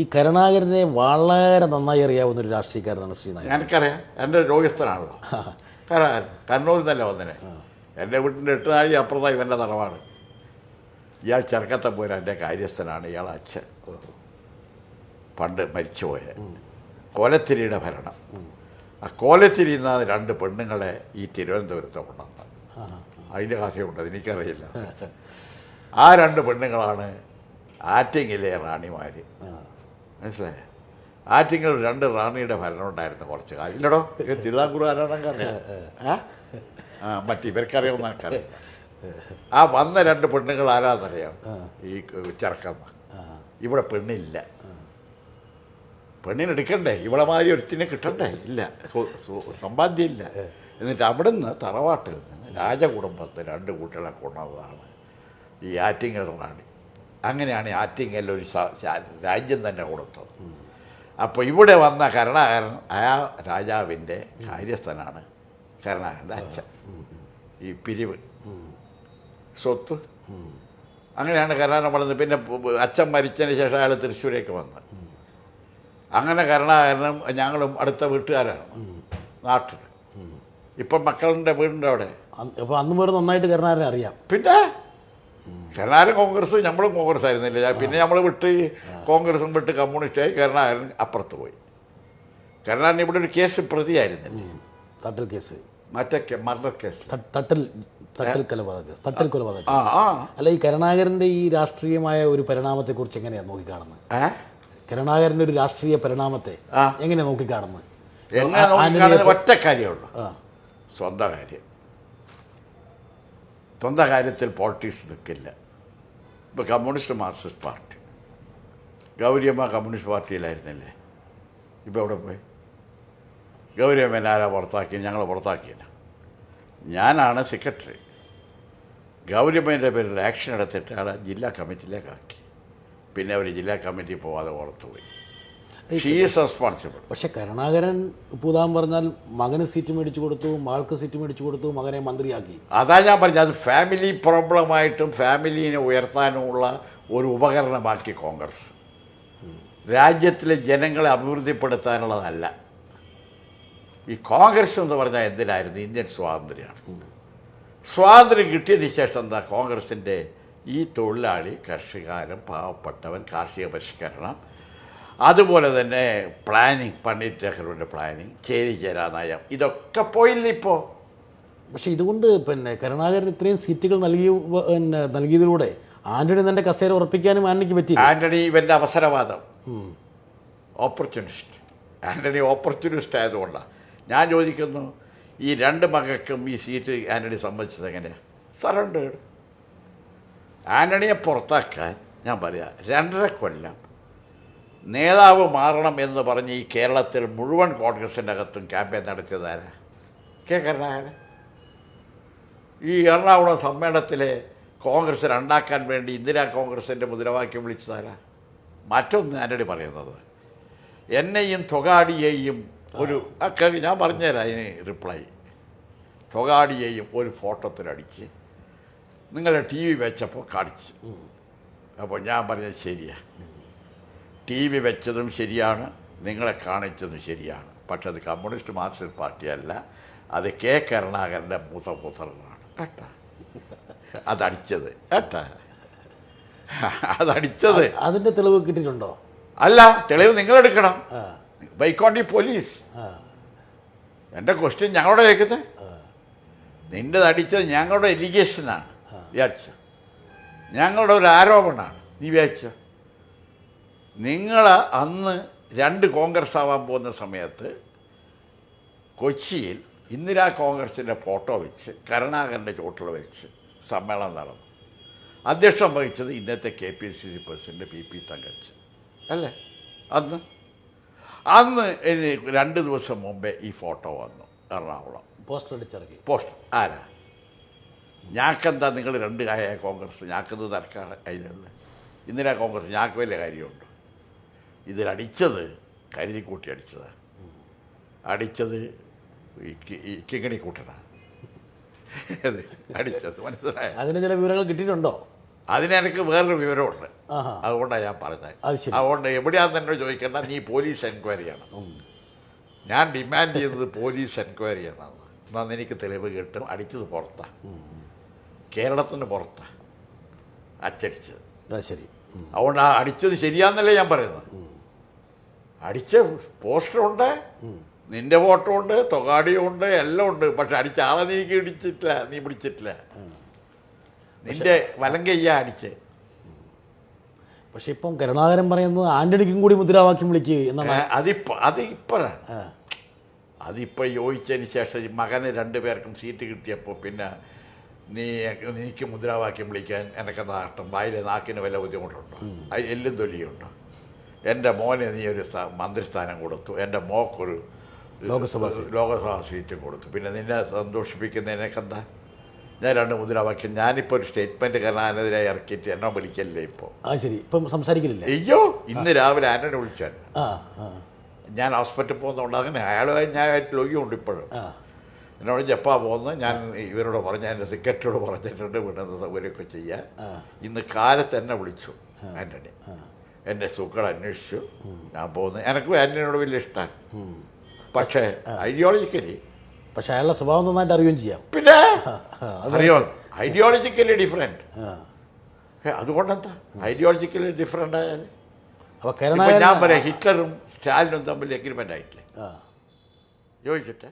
ഈ കരുണാകരനെ വളരെ നന്നായി അറിയാവുന്ന ഒരു രാഷ്ട്രീയക്കാരനാണ് ശ്രീനാഥ് എനിക്കറിയാം. എന്റെ രോഗസ്ഥനാണല്ലോ. കണ്ണൂരിൽ നിന്നല്ല വന്നിനെ എന്റെ വീട്ടിന്റെ എട്ട് നാഴി അപ്പുറത്തായി ഇവന്റെ തറവാണ് ഇയാൾ ചെറുക്കത്തെ പോരാ എന്റെ കാര്യസ്ഥനാണ്. ഇയാൾ അച്ഛൻ. പണ്ട് മരിച്ചുപോയ കോലത്തിരിയുടെ ഭരണം. ആ കോലത്തിരി രണ്ട് പെണ്ണുങ്ങളെ ഈ തിരുവനന്തപുരത്ത് കൊണ്ടുവന്നത്. അതിന്റെ കഥയുണ്ട് അതെനിക്കറിയില്ല ആ രണ്ട് പെണ്ണുങ്ങളാണ് ആറ്റിങ്ങിലെ റാണിമാർ മനസ്സിലായ? ആറ്റിങ്ങൾ രണ്ട് റാണിയുടെ ഭരണം ഉണ്ടായിരുന്നു കുറച്ച് കാലം. ഇല്ലടോ തിരുവിതാംകൂർ ആരാണെന്ന് അറിയാം ആ? മറ്റേ ഇവർക്കറിയാവുന്ന എനിക്കറിയാം ആ വന്ന രണ്ട് പെണ്ണുങ്ങൾ ആരാന്നറിയാം? ഈ ചെറുക്കമ്മ. ഇവിടെ പെണ്ണില്ല. പെണ്ണിന് എടുക്കണ്ടേ? ഇവിടെ മാതിരി ഒരുത്തിനെ കിട്ടണ്ടേ? ഇല്ല. സമ്പാദ്യമില്ല എന്നിട്ട് സമ്പാദ്യം ഇല്ല എന്നിട്ട് അവിടുന്ന് തറവാട്ടിൽ നിന്ന് രാജകുടുംബത്തെ രണ്ട് കുട്ടികളെ കൊണ്ടതാണ് ഈ ആറ്റിങ്ങൽ റാണി. അങ്ങനെയാണ് ആറ്റിങ്ങൽ ഒരു രാജ്യം തന്നെ കൊടുത്തത്. അപ്പോൾ ഇവിടെ വന്ന കരുണാകരൻ ആ രാജാവിന്റെ കാര്യസ്ഥനാണ് കരുണാകരന്റെ അച്ഛൻ. ഈ പിരിവ്. സ്വത്ത്. അങ്ങനെയാണ് കരുണാകരൻ വളർന്നത്. പിന്നെ അച്ഛൻ മരിച്ചതിന് ശേഷം അയാൾ തൃശ്ശൂരേക്ക് വന്നത് അങ്ങനെ കരുണാകരനും ഞങ്ങളും അടുത്ത വീട്ടുകാരാണ്. നാട്ടിൽ ഇപ്പം മക്കളുടെ വീടിന്റെ അവിടെ അപ്പോൾ അന്ന് പേര് നന്നായിട്ട് കരുണാകരനെ അറിയാം. പിന്നെ? കരുണാകരൻ കോൺഗ്രസ് നമ്മളും കോൺഗ്രസ് ആയിരുന്നില്ല പിന്നെ നമ്മൾ വിട്ട് കോൺഗ്രസും വിട്ട് കമ്മ്യൂണിസ്റ്റായി കരുണാകരൻ അപ്പുറത്ത് പോയി. കരുണാകരൻ ഇവിടെ ഒരു കേസ് പ്രതിയായിരുന്നില്ല? തട്ടൽ കേസ്. മറ്റേ മർഡർ കേസ്. തട്ടൽ തട്ടൽ കൊലപാതക തട്ടൽ കൊലപാതക അല്ല ഈ കരുണാകരന്റെ ഈ രാഷ്ട്രീയമായ ഒരു പരിണാമത്തെക്കുറിച്ച് എങ്ങനെയാണ് നോക്കിക്കാണുന്നത്? കരുണാകരന്റെ ഒരു രാഷ്ട്രീയ പരിണാമത്തെ. എങ്ങനെയാണ് നോക്കിക്കാണുന്നത്? ഒറ്റ കാര്യമുള്ളൂ സ്വന്തം കാര്യം സ്വന്തം കാര്യത്തിൽ പോളിറ്റിക്സ് നിൽക്കില്ല. ഇപ്പോൾ communist marxist party Gauriamma communist പാർട്ടിയിലായിരുന്നില്ലേ? ഇപ്പോൾ എവിടെ പോയി? ഗൗരിയമ്മ ആരാ പുറത്താക്കി ഞങ്ങൾ പുറത്താക്കിയില്ല ഞാനാണ് സെക്രട്ടറി ഗൗരിയമ്മേന്റെ പേരിൽ ആക്ഷൻ എടുത്തിട്ട് ആളെ ജില്ലാ കമ്മിറ്റിയിലേക്കാക്കി പിന്നെ അവർ ജില്ലാ കമ്മിറ്റി പോവാതെ പുറത്തുപോയി റെസ്പോൺസിബിൾ പക്ഷെ കരുണാകരൻ പൂതാൻ പറഞ്ഞാൽ മകന് സീറ്റ് മേടിച്ചു കൊടുത്തു മകൾക്ക് സീറ്റ് മേടിച്ചു കൊടുത്തു മകനെ മന്ത്രിയാക്കി. അതാ ഞാൻ പറഞ്ഞത്. അത് ഫാമിലി പ്രോബ്ലമായിട്ടും ഫാമിലിനെ ഉയർത്താനുമുള്ള ഒരു ഉപകരണമാക്കി കോൺഗ്രസ്. രാജ്യത്തിലെ ജനങ്ങളെ അഭിവൃദ്ധിപ്പെടുത്താനുള്ളതല്ല. ഈ കോൺഗ്രസ് എന്ന് പറഞ്ഞാൽ എന്തിനായിരുന്നു? ഇന്ത്യൻ സ്വാതന്ത്ര്യമാണ്. സ്വാതന്ത്ര്യം കിട്ടിയതിന് ശേഷം എന്താ കോൺഗ്രസിന്റെ ഈ തൊഴിലാളി കർഷകാരൻ പാവപ്പെട്ടവൻ കാർഷിക പരിഷ്കരണം അതുപോലെ തന്നെ പ്ലാനിങ് പണ്ഡിറ്റ് നെഹ്റുവിന്റെ പ്ലാനിങ് ചേരി ചേരാ നയം ഇതൊക്കെ പോയില്ല ഇപ്പോൾ പക്ഷേ ഇതുകൊണ്ട് പിന്നെ കരുണാകരൻ ഇത്രയും സീറ്റുകൾ നൽകി പിന്നെ നൽകിയതിലൂടെ ആന്റണി തന്റെ കസേര ഉറപ്പിക്കാനും ആന്റണിക്ക് പറ്റി ആന്റണി ഇവന്റെ അവസരവാദം. ഓപ്പർച്യൂണിസ്റ്റ് ആന്റണി ഓപ്പർച്യൂണിസ്റ്റ് ആയതുകൊണ്ടാണ് ഞാൻ ചോദിക്കുന്നു ഈ രണ്ട് മകൾക്കും ഈ സീറ്റ് ആന്റണി സംബന്ധിച്ചത് എങ്ങനെയാണ് സറണ്ടേഡ് ആന്റണിയെ പുറത്താക്കാൻ ഞാൻ പറയാം രണ്ടര കൊല്ലം നേതാവ് മാറണം എന്ന് പറഞ്ഞ് ഈ കേരളത്തിൽ മുഴുവൻ കോൺഗ്രസിന്റെ അകത്തും ക്യാമ്പയിൻ നടത്തിയതാരാ കെ കരുണാകരൻ ഈ എറണാകുളം സമ്മേളനത്തിലെ കോൺഗ്രസ് രണ്ടാക്കാൻ വേണ്ടി ഇന്ദിരാ കോൺഗ്രസിന്റെ മുദ്രാവാക്യം വിളിച്ചതാരാ മറ്റൊന്ന് ആന്റണി പറയുന്നത്. എന്നെയും തൊഗാഡിയെയും ഒരു ഞാൻ പറഞ്ഞുതരാം അതിന് റിപ്ലൈ തൊഗാഡിയെയും ഒരു ഫോട്ടോത്തിലടിച്ച് നിങ്ങളുടെ ടി വി വെച്ചപ്പോൾ കാണിച്ച്. അപ്പോൾ ഞാൻ പറഞ്ഞത് ശരിയാ. ടി വി വെച്ചതും ശരിയാണ് നിങ്ങളെ കാണിച്ചതും ശരിയാണ്. പക്ഷെ അത് കമ്മ്യൂണിസ്റ്റ് മാർക്സിസ്റ്റ് പാർട്ടിയല്ല അത് കെ കരുണാകരന്റെ മൂത്ത പുത്രനാണ് കേട്ടാ അതടിച്ചത്. കേട്ടാ അതടിച്ചത്. അതിന്റെ തെളിവ് കിട്ടിയിട്ടുണ്ടോ? അല്ല തെളിവ് നിങ്ങളെടുക്കണം. ബൈക്കോണ്ടി പോലീസ്. എന്റെ ക്വസ്റ്റ്യൻ ഞങ്ങളുടെ കേൾക്കുന്നത് നിന്റെ അടിച്ചത് ഞങ്ങളുടെ എലിഗേഷനാണ് വിചാരിച്ചു? ഞങ്ങളുടെ ഒരു ആരോപണമാണ്. നീ വിചാരിച്ചു? നിങ്ങൾ അന്ന് രണ്ട് കോൺഗ്രസ് ആവാൻ പോകുന്ന സമയത്ത് കൊച്ചിയിൽ ഇന്ദിരാ കോൺഗ്രസിന്റെ ഫോട്ടോ വെച്ച് കരുണാകരന്റെ ചോട്ടിൽ വെച്ച് സമ്മേളനം നടന്നു. അധ്യക്ഷം വഹിച്ചത് ഇന്നത്തെ K P C C president P P Thankachan അല്ലേ? അന്ന്? അന്ന് ഇനി രണ്ട് ദിവസം മുമ്പേ ഈ ഫോട്ടോ വന്നു എറണാകുളം. പോസ്റ്റർ അടിച്ചിറക്കി. പോസ്റ്റർ. ആരാ? ഞാക്കെന്താ നിങ്ങൾ രണ്ട് കായ കോൺഗ്രസ് ഞാക്കെന്ത് തർക്കമാണ് അതിനുള്ള? ഇന്ദിരാ കോൺഗ്രസ് ഞാക്ക് വലിയ കാര്യമുണ്ട്? ഇതിലടിച്ചത് കരുതി കൂട്ടി അടിച്ചതാണ് അടിച്ചത് ഈ കിങ്ങണി കൂട്ടനാണ് അടിച്ചത്. മനസ്സിലായ? അതിന് ചില വിവരങ്ങൾ കിട്ടിയിട്ടുണ്ടോ? അതിനെനിക്ക് വേറൊരു വിവരമുണ്ട്. അതുകൊണ്ടാണ് ഞാൻ പറഞ്ഞത്. അതുകൊണ്ട് എവിടെയാണെന്ന് എന്നോട് ചോദിക്കേണ്ട നീ പോലീസ് എൻക്വയറിയാണ് ഞാൻ ഡിമാൻഡ് ചെയ്തത് പോലീസ് എൻക്വയറി ചെയ്യണമെന്ന് എന്നാൽ എനിക്ക് തെളിവ് കിട്ടും. അടിച്ചത് പുറത്താണ് കേരളത്തിന് പുറത്താണ് അച്ചടിച്ചത്. ശരി. അതുകൊണ്ട് ആ അടിച്ചത് ശരിയാന്നല്ലേ ഞാൻ പറയുന്നത്. അടിച്ച പോസ്റ്റർ ഉണ്ട്. നിന്റെ ഫോട്ടോ ഉണ്ട് തൊകാടിയും ഉണ്ട് എല്ലാം ഉണ്ട്. പക്ഷെ അടിച്ച ആളെ നീ ഇടിച്ചിട്ടില്ല നീ പിടിച്ചിട്ടില്ല. നിന്റെ വലം കയ്യ അടിച്ച്. പക്ഷെ ഇപ്പം കരുണാകരൻ പറയുന്നത് ആന്റണിക്കും കൂടി മുദ്രാവാക്യം വിളിക്കുക എന്നാണ്. അതിപ്പോ അത് ഇപ്പോഴാണ് ആ. അതിപ്പോൾ യോജിച്ചതിന് ശേഷം ഈ മകന് രണ്ടു പേർക്കും സീറ്റ് കിട്ടിയപ്പോൾ പിന്നെ നീ എനിക്ക് മുദ്രാവാക്യം വിളിക്കാൻ എനിക്ക് നാട്ടം വായിലെ നാക്കിന് വല്ല ബുദ്ധിമുട്ടുണ്ടോ? എല്ലും തൊലിയുണ്ടോ? എന്റെ മോനെ നീ ഒരു മന്ത്രിസ്ഥാനം കൊടുത്തു. എന്റെ മോക്കൊരു ലോകസഭാ ലോകസഭാ സീറ്റും കൊടുത്തു. പിന്നെ നിന്നെ സന്തോഷിപ്പിക്കുന്നതിനൊക്കെന്താ? ഞാൻ രണ്ട് മുദ്രാവാക്യം ഞാനിപ്പോൾ ഒരു സ്റ്റേറ്റ്മെന്റ് കരുണാനെതിരെ ഇറക്കിയിട്ട് എന്നെ വിളിക്കല്ലേ ഇപ്പോൾ ആ ശരി. ഇപ്പം സംസാരിക്കില്ല അയ്യോ ഇന്ന് രാവിലെ ആനനെ വിളിച്ചാൽ ഞാൻ ഹോസ്പിറ്റലിൽ പോകുന്നതുകൊണ്ട് അങ്ങനെ അയാളുമായി ഞാനായിട്ട് ലോകിയുണ്ട് ഇപ്പോഴും. എന്നോട് ജപ്പാ പോകുന്നത്? ഞാൻ ഇവരോട് പറഞ്ഞ എന്റെ സെക്രട്ടറിയോട് പറഞ്ഞിട്ടുണ്ട് വിടുന്ന സൗകര്യമൊക്കെ ചെയ്യാൻ. ഇന്ന് കാലത്ത് എന്നെ വിളിച്ചു ആന്റണി എന്റെ സുഖം അന്വേഷിച്ചു. ഞാൻ പോകുന്നു എനിക്ക് ആന്റണിയോട് വലിയ ഇഷ്ടമാണ്. പക്ഷേ ഐഡിയോളജിക്കലി പക്ഷെ അയാളുടെ സ്വഭാവം നന്നായിട്ട് അറിയുകയും ചെയ്യാം. പിന്നെ? അറിയോ ഐഡിയോളജിക്കലി ഡിഫറെന്റ് അതുകൊണ്ടെന്താ? ഐഡിയോളജിക്കലി ഡിഫറെന്റ് ആയാൽ അപ്പോൾ ഞാൻ പറയാം ഹിറ്റ്ലറും സ്റ്റാലിനും തമ്മിൽ എഗ്രിമെന്റ് ആയിട്ടില്ലേ? ആ. യോജിച്ചിട്ട്